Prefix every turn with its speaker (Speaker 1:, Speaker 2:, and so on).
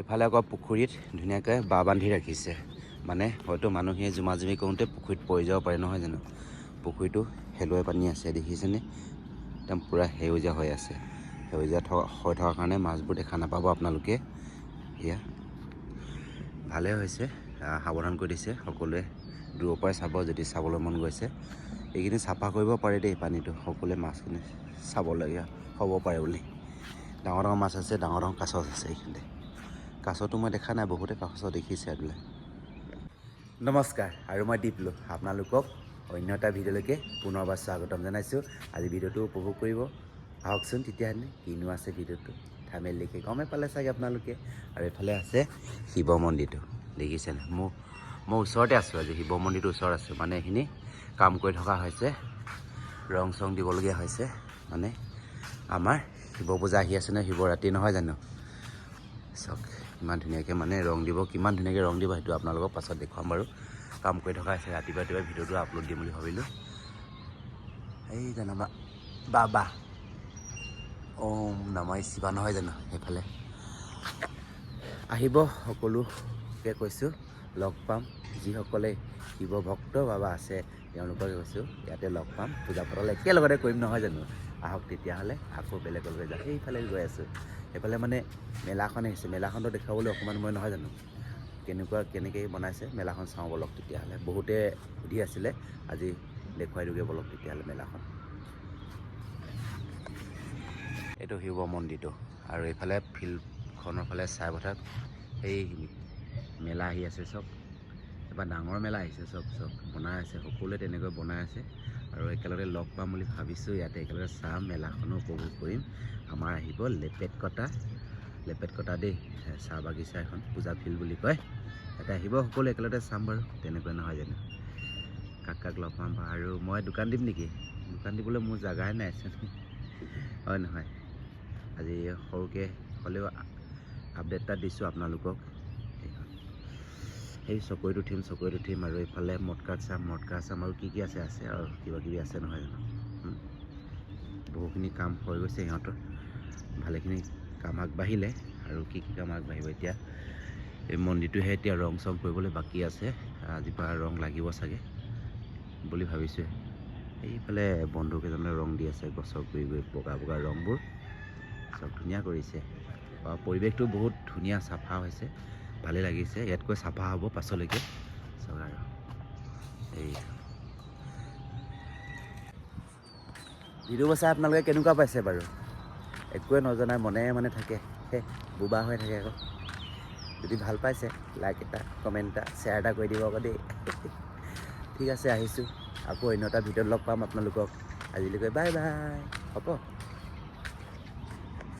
Speaker 1: এইফালে আকৌ পুখুৰীত ধুনীয়াকৈ বাঁহ বান্ধি ৰাখিছে। মানে হয়তো মানুহে জুমা জুমি কৰোঁতে পুখুৰীত পৰি যাব পাৰে নহয় জানো? পুখুৰীটো শেলুৱাই পানী আছে দেখিছেনে? একদম পূৰা সেউজীয়া হৈ আছে। সেউজীয়া থকা হৈ থকাৰ কাৰণে মাছবোৰ দেখা নাপাব আপোনালোকে। এয়া ভালেই হৈছে সাৱধান কৰি দিছে। সকলোৱে দূৰৰ পৰাই চাব যদি চাবলৈ মন গৈছে। এইখিনি চাফা কৰিব পাৰে দেই পানীটো সকলোৱে মাছখিনি চাবলগীয়া হ'ব পাৰে বুলি। ডাঙৰ ডাঙৰ মাছ আছে ডাঙৰ ডাঙৰ কাছ আছে এইখিনিতে। কাছটো মই দেখা নাই বহুতে কাছ দেখিছে বোলে। নমস্কাৰ আৰু মই দীপলো আপোনালোকক অন্য এটা ভিডিঅ'লৈকে পুনৰবাৰ স্বাগতম জনাইছোঁ। আজি ভিডিঅ'টো উপভোগ কৰিব আহকচোন তেতিয়াহ'লে কিনো আছে ভিডিঅ'টো। থামেল লিখি গমেই পালে চাগে আপোনালোকে। আৰু এইফালে আছে শিৱ মন্দিৰটো দেখিছেনে মোৰ মই ওচৰতে আছোঁ আজি শিৱ মন্দিৰটোৰ ওচৰত আছোঁ। মানে এইখিনি কাম কৰি থকা হৈছে ৰং চং দিবলগীয়া হৈছে। মানে আমাৰ শিৱ পূজা আহি আছে নহয় শিৱৰাত্ৰি নহয় জানো? চাওক। ইমান ধুনীয়াকৈ মানে ৰং দিব, কিমান ধুনীয়াকৈ ৰং দিব সেইটো আপোনালোকক পাছত দেখুৱাম বাৰু। কাম কৰি থকা হৈছে, ৰাতিপুৱা ৰাতিপুৱা ভিডিঅ'টো আপলোড দিম বুলি ভাবিলোঁ। এই জানাবা বাবা। ওম নমঃ শিৱা, নহয় জানো সেইফালে? আহিব, সকলোকে কৈছোঁ, লগ পাম। যিসকলে শিৱ ভক্ত বাবা আছে, তেওঁলোকক কৈছোঁ, ইয়াতে লগ পাম। পূজা পাতল একেলগতে কৰিম, নহয় জানো? আহক তেতিয়াহ'লে, আকৌ বেলেগলৈ যাওঁ সেইফালে গৈ আছোঁ। সেইফালে মানে মেলাখন আহিছে। মেলাখনটো দেখাবলৈ অকণমান মই নহয় জানো? কেনেকুৱা কেনেকৈ বনাইছে মেলাখন চাওঁ বলক তেতিয়াহ'লে। বহুতে সুধি আছিলে আজি দেখুৱাই দিওঁগৈ বলক তেতিয়াহ'লে মেলাখন। এইটো শিৱ মন্দিৰটো আৰু এইফালে ফিল্ডখনৰ ফালে চাই পথাৰত সেই মেলা আহি আছে চব। এবাৰ ডাঙৰ মেলা আহিছে চব চব বনাই আছে সকলোৱে তেনেকৈ বনাই আছে। আৰু একেলগে লগ পাম বুলি ভাবিছোঁ। ইয়াতে একেলগে চাম মেলাখনো উপভোগ কৰিম। আমাৰ আহিব লেপেট কটা। লেপেট কটা দেই চাহ বাগিচা এখন পূজা ফিল্ড বুলি কয়। ইয়াতে আহিব সকলো একেলগতে চাম বাৰু তেনেকৈ নহয় জানো। কাক কাক লগ পাম আৰু মই দোকান দিম নেকি? দোকান দিবলৈ মোৰ জেগাই নাই হয় নহয়। আজি সৰুকৈ হ'লেও আপডেট এটা দিছোঁ আপোনালোকক। সেই চকৰিত উঠিম চকৰিত উঠিম আৰু এইফালে মটকাত চাম মটকা চাম আৰু কি কি আছে আছে আৰু কিবা কিবি আছে নহয় জানো? বহুখিনি কাম হৈ গৈছে সিহঁতৰ। ভালেখিনি কাম আগবাঢ়িলে আৰু কি কি কাম আগবাঢ়িব এতিয়া? এই মন্দিৰটোহে এতিয়া ৰং চং কৰিবলৈ বাকী আছে। আজিৰ পৰা ৰং লাগিব চাগে বুলি ভাবিছোঁ এইফালে বন্ধু কেইজনে ৰং দি আছে গছৰ গুৰি গুৰি বগা বগা ৰংবোৰ। চব ধুনীয়া কৰিছে। পৰিৱেশটো বহুত ধুনীয়া চাফা হৈছে। ভালেই লাগিছে ইয়াতকৈ চাফা হ'ব পাছলৈকে। চাওক আৰু। এই। ভিডিঅ'বোৰ চাই আপোনালোকে কেনেকুৱা পাইছে বাৰু? একোৱে নজনাই মনে মানে থাকে। হে বোবা হৈ থাকে আকৌ। যদি ভাল পাইছে লাইক এটা কমেণ্ট এটা শ্বেয়াৰ এটা কৰি দিব আকৌ দেই। ঠিক আছে আহিছোঁ। আকৌ অন্য এটা ভিডিঅ'ত লগ পাম আপোনালোকক। আজিলৈকে বাই বাই হ'ব।